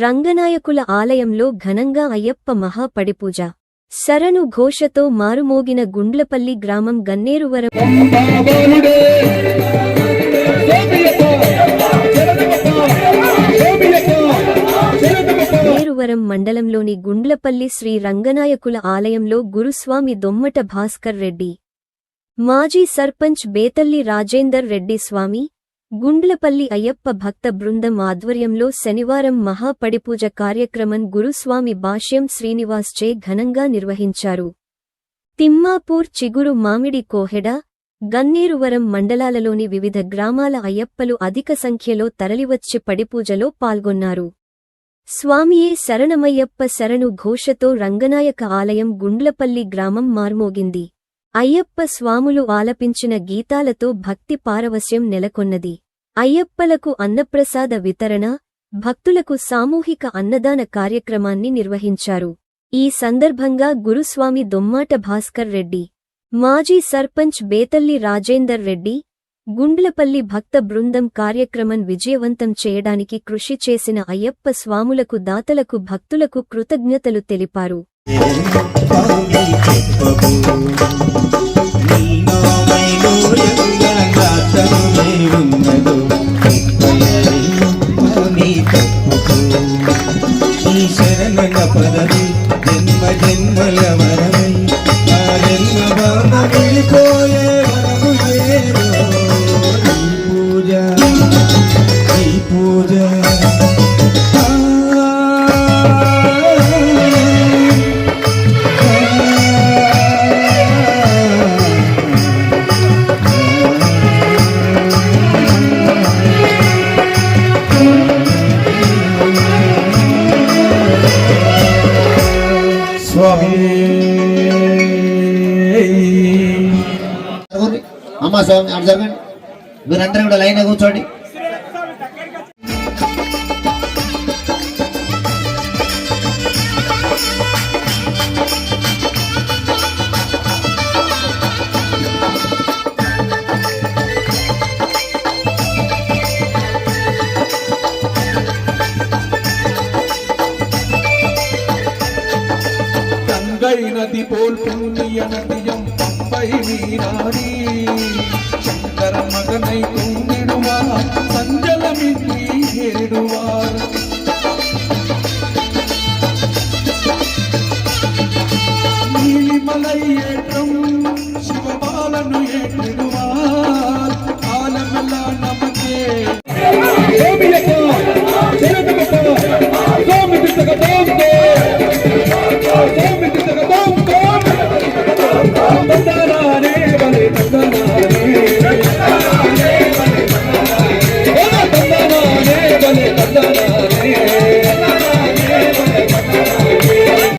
రంగనాయకుల ఆలయంలో ఘనంగా అయ్యప్ప మహాపడిపూజ శరణు ఘోషతో మారుమోగిన గుండ్లపల్లి గ్రామం గన్నేరువరం గన్నేరువరం మండలంలోని గుండ్లపల్లి శ్రీ రంగనాయకుల ఆలయంలో గురుస్వామి దొమ్మట భాస్కర్ రెడ్డి. మాజీ సర్పంచ్ బేతల్లి రాజేందర్ రెడ్డి స్వామి గుండ్లపల్లి అయ్యప్ప భక్త బృందం ఆధ్వర్యంలో శనివారం మహాపడిపూజ కార్యక్రమం గురుస్వామి భాష్యం శ్రీనివాస్ చే ఘనంగా నిర్వహించారు. తిమ్మాపూర్ చిగురు మామిడి కోహెడ గన్నేరువరం మండలాలలోని వివిధ గ్రామాల అయ్యప్పలు అధిక సంఖ్యలో తరలివచ్చి పడిపూజలో పాల్గొన్నారు. స్వామియే శరణమయ్యప్ప శరణు ఘోషతో రంగనాయక ఆలయం గుండ్లపల్లి గ్రామం మార్మోగింది. అయ్యప్ప స్వాములు ఆలపించిన గీతాలతో భక్తి పారవస్యం నెలకొన్నది. అయ్యప్పలకు అన్నప్రసాద వితరణ భక్తులకు సామూహిక అన్నదాన కార్యక్రమాన్ని నిర్వహించారు. ఈ సందర్భంగా గురుస్వామి దొమ్మాట భాస్కర్ రెడ్డి మాజీ సర్పంచ్ బేతల్లి రాజేందర్ రెడ్డి గుండ్లపల్లి భక్త బృందం కార్యక్రమం విజయవంతం చేయడానికి కృషి చేసిన అయ్యప్ప స్వాములకు దాతలకు భక్తులకు కృతజ్ఞతలు తెలిపారు. పదవి జన్మ జన్మల వరమై ఆ జన్మ బామ వెళ్ళిపోయే వరము ఏదో. పూజ ఈ పూజ. స్వామి. అమ్మ స్వామి అటు జరగండి. మీరందరూ కూడా లైన్ కూర్చోండి. செங்கை நதி போல் புண்ணிய நதியம் பம்பை நீராடி சங்கர மகனை தூண்டிடுவார் சஞ்சலமின்றி ஏடுவார் நீலிமலை ஏற்றம் சிவபாலனு ஏற்றிடும்